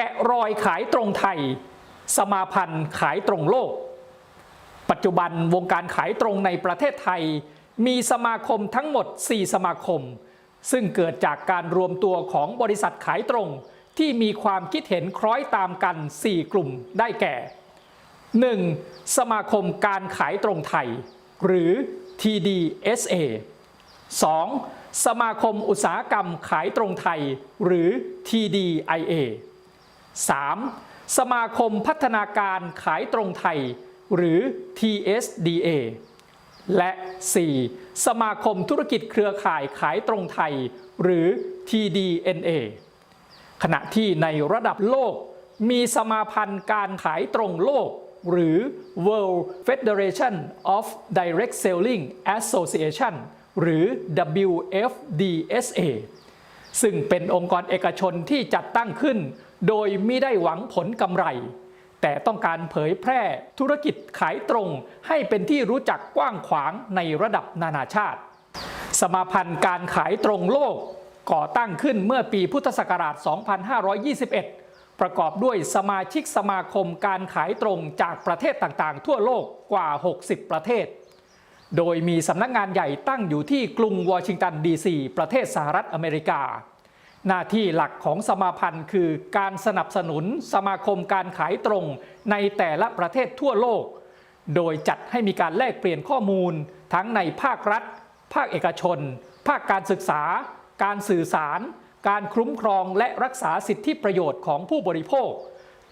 แกะรอยขายตรงไทย สมาพันธ์ขายตรงโลก ปัจจุบันวงการขายตรงในประเทศไทย มีสมาคมทั้งหมด 4 สมาคม ซึ่งเกิดจากการรวมตัวของบริษัทขายตรงที่มีความคิดเห็นคล้อยตามกัน 4 กลุ่มได้แก่ 1. สมาคมการขายตรงไทย หรือ TDSA 2. สมาคมอุตสาหกรรมขายตรงไทย หรือ TDIA 3. สมาคมพัฒนาการขายตรงไทย หรือ TSDA และ 4. สมาคมธุรกิจเครือข่ายขายตรงไทย หรือ TDNA ขณะที่ในระดับโลก มีสมาพันธ์การขายตรงโลก หรือ World Federation of Direct Selling Association หรือ WFDSA ซึ่งเป็นองค์กรเอกชนที่จัดตั้งขึ้น โดยไม่ได้หวังผลกำไร แต่ต้องการเผยแพร่ธุรกิจขายตรงให้เป็นที่รู้จักกว้างขวางในระดับนานาชาติ สมาพันธ์การขายตรงโลก ก่อตั้งขึ้นเมื่อปีพุทธศักราช 2521 ประกอบด้วยสมาชิกสมาคมการขายตรงจากประเทศต่างๆ ทั่วโลกกว่า 60 ประเทศ โดยมีสำนักงานใหญ่ตั้งอยู่ที่กรุงวอชิงตันดีซีประเทศสหรัฐอเมริกา หน้าที่หลักของสมาพันธ์คือการสนับสนุนสมาคมการขายตรงในแต่ละประเทศทั่วโลก โดยจัดให้มีการแลกเปลี่ยนข้อมูล ทั้งในภาครัฐ ภาคเอกชน ภาคการศึกษา การสื่อสาร การคุ้มครองและรักษาสิทธิประโยชน์ของผู้บริโภค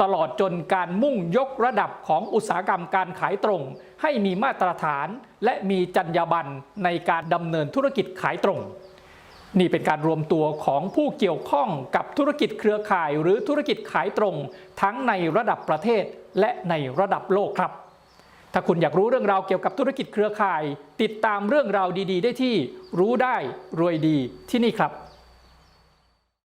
ตลอดจนการมุ่งยกระดับของอุตสาหกรรมการขายตรง ให้มีมาตรฐาน และมีจรรยาบรรณในการดำเนินธุรกิจขายตรง นี่เป็นการรวมตัวของผู้เกี่ยวข้องกับธุรกิจเครือข่ายหรือธุรกิจขายตรง ทั้งในระดับประเทศและในระดับโลกครับ ถ้าคุณอยากรู้เรื่องราวเกี่ยวกับธุรกิจเครือข่าย ติดตามเรื่องราวดี ๆ ได้ที่ รู้ได้รวยดีที่นี่ครับ